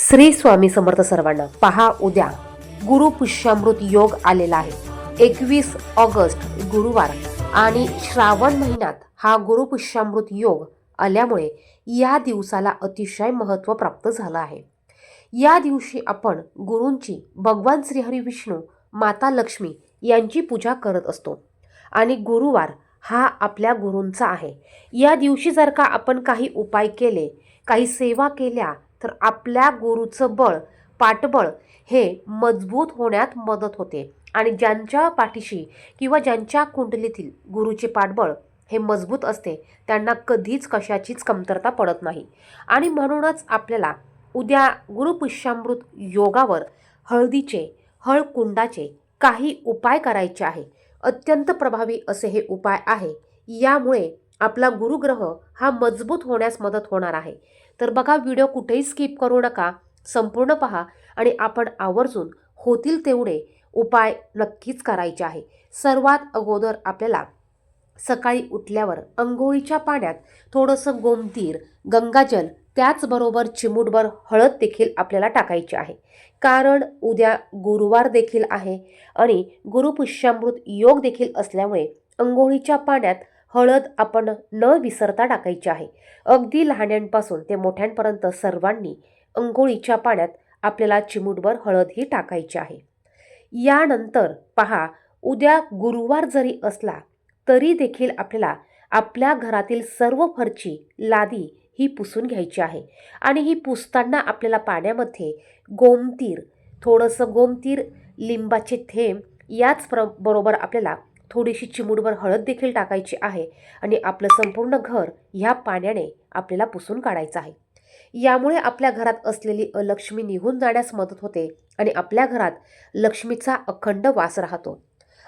श्री स्वामी समर्थ सर्वांना पहा उद्या. गुरु पुष्यामृत योग आलेला आहे. एकवीस ऑगस्ट गुरुवार. आणि श्रावण महिन्यात हा गुरु पुष्यामृत योग आल्यामुळे या दिवसाला अतिशय महत्त्व प्राप्त झालं आहे. या दिवशी आपण गुरूंची भगवान श्रीहरी विष्णू माता लक्ष्मी यांची पूजा करत असतो. आणि गुरुवार हा आपल्या गुरूंचा आहे. या दिवशी जर का आपण काही उपाय केले काही सेवा केल्या तर आपल्या गुरुचं बळ पाठबळ हे मजबूत होण्यात मदत होते. आणि ज्यांच्या पाठीशी किंवा ज्यांच्या कुंडलीतील गुरुचे पाठबळ हे मजबूत असते त्यांना कधीच कशाचीच कमतरता पडत नाही. आणि म्हणूनच आपल्याला उद्या गुरुपुष्यामृत योगावर हळदीचे हळकुंडाचे काही उपाय करायचे आहे. अत्यंत प्रभावी असे हे उपाय आहे. यामुळे आपला गुरुग्रह हा मजबूत होण्यास मदत होणार आहे. तर बघा व्हिडिओ कुठेही स्किप करू नका संपूर्ण पहा आणि आपण आवर्जून होतील तेवढे उपाय नक्कीच करायचे आहे. सर्वात अगोदर आपल्याला सकाळी उठल्यावर अंघोळीच्या पाण्यात थोडंसं गोमतीर गंगाजल त्याचबरोबर चिमूटभर हळद देखील आपल्याला टाकायची आहे. कारण उद्या गुरुवार देखील आहे आणि गुरुपुष्यामृत योग देखील असल्यामुळे अंघोळीच्या पाण्यात हळद आपण न विसरता टाकायची आहे. अगदी लहान्यांपासून ते मोठ्यांपर्यंत सर्वांनी अंघोळीच्या पाण्यात आपल्याला चिमूटभर हळद ही टाकायची आहे. यानंतर पहा उद्या गुरुवार जरी असला तरी देखील आपल्याला आपल्या घरातील सर्व फरची लादी ही पुसून घ्यायची आहे. आणि ही पुसताना आपल्याला पाण्यामध्ये गोमतीर थोडंसं गोमतीर लिंबाचे थेंब याच प्र बरोबर आपल्याला थोडीशी चिमूटभर हळद देखील टाकायची आहे आणि आपलं संपूर्ण घर ह्या पाण्याने आपल्याला पुसून काढायचं आहे. यामुळे आपल्या घरात असलेली अलक्ष्मी निघून जाण्यास मदत होते आणि आपल्या घरात लक्ष्मीचा अखंड वास राहतो.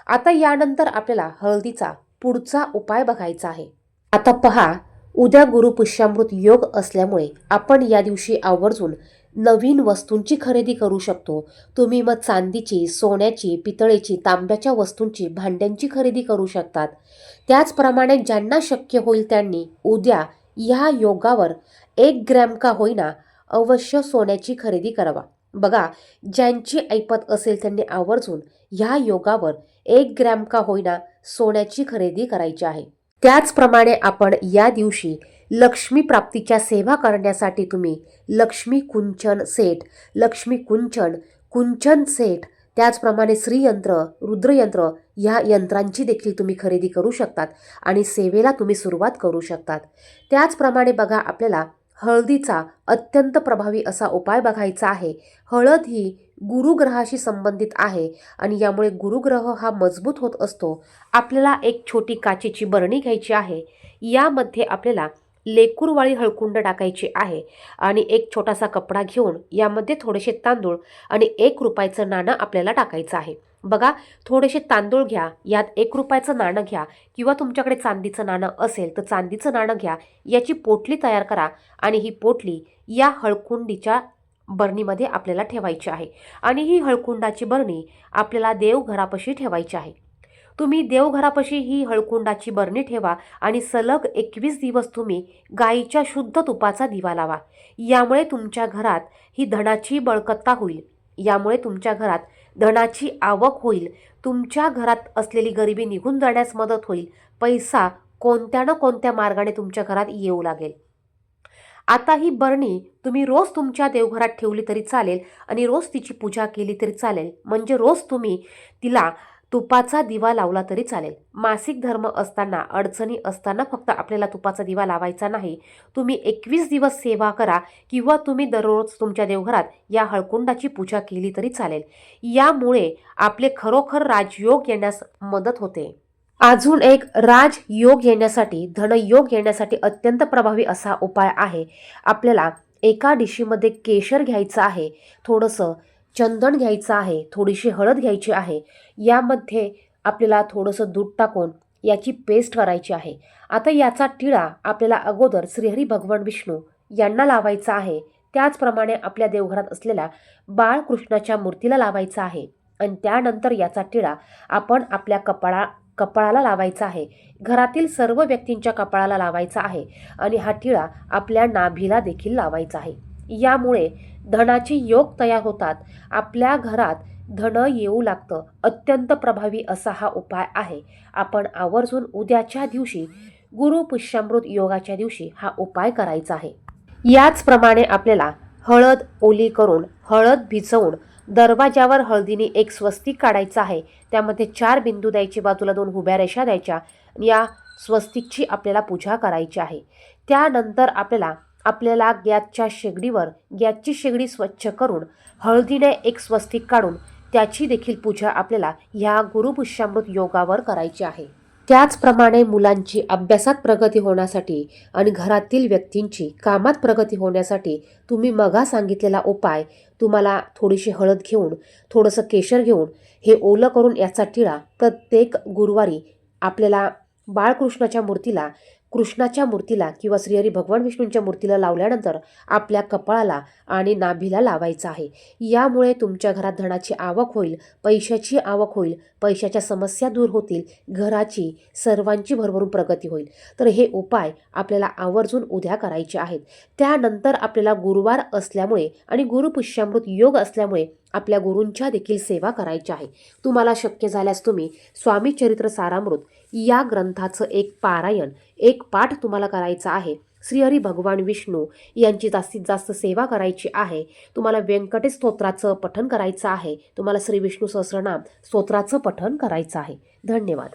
आता यानंतर आपल्याला हळदीचा पुढचा उपाय बघायचा आहे. आता पहा उद्या गुरुपुष्यामृत योग असल्यामुळे आपण या दिवशी आवर्जून नवीन वस्तूंची खरेदी करू शकतो. तुम्ही मग चांदीची सोन्याची पितळेची तांब्याच्या वस्तूंची भांड्यांची खरेदी करू शकतात. त्याचप्रमाणे ज्यांना शक्य होईल त्यांनी उद्या या योगावर एक ग्रॅम का होईना अवश्य सोन्याची खरेदी करावा. बघा ज्यांची ऐपत असेल त्यांनी आवर्जून ह्या योगावर एक ग्रॅम का होईना सोन्याची खरेदी करायची आहे. त्याचप्रमाणे आपण या दिवशी लक्ष्मी प्राप्तीच्या सेवा करण्यासाठी तुम्ही लक्ष्मी कुंचन सेट लक्ष्मी कुंचन कुंचन सेट त्याचप्रमाणे श्रीयंत्र रुद्रयंत्र ह्या यंत्रांची देखील तुम्ही खरेदी करू शकतात आणि सेवेला तुम्ही सुरुवात करू शकतात. त्याचप्रमाणे बघा आपल्याला हळदीचा अत्यंत प्रभावी असा उपाय बघायचा आहे. हळद ही गुरुग्रहाशी संबंधित आहे आणि यामुळे गुरुग्रह हा मजबूत होत असतो. आपल्याला एक छोटी काचेची बरणी घ्यायची आहे. यामध्ये आपल्याला लेकूरवाळी हळकुंड टाकायची आहे आणि एक छोटासा कपडा घेऊन यामध्ये थोडेसे तांदूळ आणि एक रुपयाचं नाणं आपल्याला टाकायचं आहे. बघा थोडेसे तांदूळ घ्या यात एक रुपयाचं नाणं घ्या किंवा तुमच्याकडे चांदीचं नाणं असेल तर चांदीचं नाणं घ्या याची पोटली तयार करा आणि ही पोटली या हळकुंडीच्या बरणीमध्ये आपल्याला ठेवायची आहे आणि ही हळकुंडाची बरणी आपल्याला देवघरापाशी ठेवायची आहे. तुम्ही देवघरापाशी ही हळकुंडाची बरणी ठेवा आणि सलग एकवीस दिवस तुम्ही गाईच्या शुद्ध तुपाचा दिवा लावा. यामुळे तुमच्या घरात ही धनाची बळकत्ता होईल. यामुळे तुमच्या घरात धनाची आवक होईल. तुमच्या घरात असलेली गरिबी निघून जाण्यास मदत होईल. पैसा कोणत्या ना कोणत्या मार्गाने तुमच्या घरात येऊ लागेल. आता ही बरणी तुम्ही रोज तुमच्या देवघरात ठेवली तरी चालेल आणि रोज तिची पूजा केली तरी चालेल. म्हणजे रोज तुम्ही तिला तुपाचा दिवा लावला तरी चालेल. मासिक धर्म असताना अडचणी असताना फक्त आपल्याला तुपाचा दिवा लावायचा नाही. तुम्ही एकवीस दिवस सेवा करा किंवा तुम्ही दररोज तुमच्या देवघरात या हळकुंडाची पूजा केली तरी चालेल. यामुळे आपले खरोखर राजयोग येण्यास मदत होते. अजून एक राजयोग येण्यासाठी धनयोग येण्यासाठी अत्यंत प्रभावी असा उपाय आहे. आपल्याला एका डिशीमध्ये केशर घ्यायचं आहे. थोडंसं चंदन घ्यायचं आहे थोडीशी हळद घ्यायची आहे यामध्ये आपल्याला थोडंसं दूध टाकून याची पेस्ट करायची आहे. आता याचा टिळा आपल्याला अगोदर श्रीहरी भगवान विष्णू यांना लावायचा आहे. त्याचप्रमाणे आपल्या देवघरात असलेल्या बाळकृष्णाच्या मूर्तीला लावायचा आहे. आणि त्यानंतर याचा टिळा आपण आपल्या कपाळा कपाळाला लावायचा आहे. घरातील सर्व व्यक्तींच्या कपाळाला लावायचा आहे. आणि हा टिळा आपल्या नाभीला देखील लावायचा आहे. यामुळे धनाचे योग तयार होतात. आपल्या घरात धन येऊ लागतं. अत्यंत प्रभावी असा हा उपाय आहे. आपण आवर्जून उद्याच्या दिवशी गुरु पुष्यामृत योगाच्या दिवशी हा उपाय करायचा आहे. याचप्रमाणे आपल्याला हळद ओली करून हळद भिजवून दरवाजावर हळदीने एक स्वस्तिक काढायचं आहे. त्यामध्ये चार बिंदू द्यायचे बाजूला दोन उभ्या रेषा द्यायच्या. या स्वस्तिकची आपल्याला पूजा करायची आहे. त्यानंतर आपल्याला आपल्याला गॅसच्या शेगडीवर गॅसची शेगडी स्वच्छ करून हळदीने एक स्वस्तिक काढून त्याची देखील पूजा आपल्याला ह्या गुरुपुष्यामृत योगावर करायची आहे. त्याचप्रमाणे मुलांची अभ्यासात प्रगती होण्यासाठी आणि घरातील व्यक्तींची कामात प्रगती होण्यासाठी तुम्ही मगा सांगितलेला उपाय तुम्हाला थोडीशी हळद घेऊन थोडंसं केशर घेऊन हे ओलं करून याचा टिळा प्रत्येक गुरुवारी आपल्याला बाळकृष्णाच्या मूर्तीला कृष्णाच्या मूर्तीला किंवा श्रीहरी भगवान विष्णूंच्या मूर्तीला लावल्यानंतर आपल्या कपाळाला आणि नाभीला लावायचं आहे. यामुळे तुमच्या घरात धनाची आवक होईल पैशाची आवक होईल पैशाच्या समस्या दूर होतील घराची सर्वांची भरभरून प्रगती होईल. तर हे उपाय आपल्याला आवर्जून उद्या करायचे आहेत. त्यानंतर आपल्याला गुरुवार असल्यामुळे आणि गुरुपुष्यामृत योग असल्यामुळे आपल्या गुरूंच्या देखील सेवा करायची आहे. तुम्हाला शक्य झाल्यास तुम्ही स्वामी चरित्र सारामृत या ग्रंथाचं एक पारायण एक पाठ तुम्हाला करायचा आहे. श्रीहरी भगवान विष्णू यांची जास्तीत जास्त सेवा करायची आहे. तुम्हाला व्यंकटेश स्तोत्राचं पठन करायचं आहे. तुम्हाला श्री विष्णू सहस्रनाम स्तोत्राचं पठन करायचं आहे. धन्यवाद.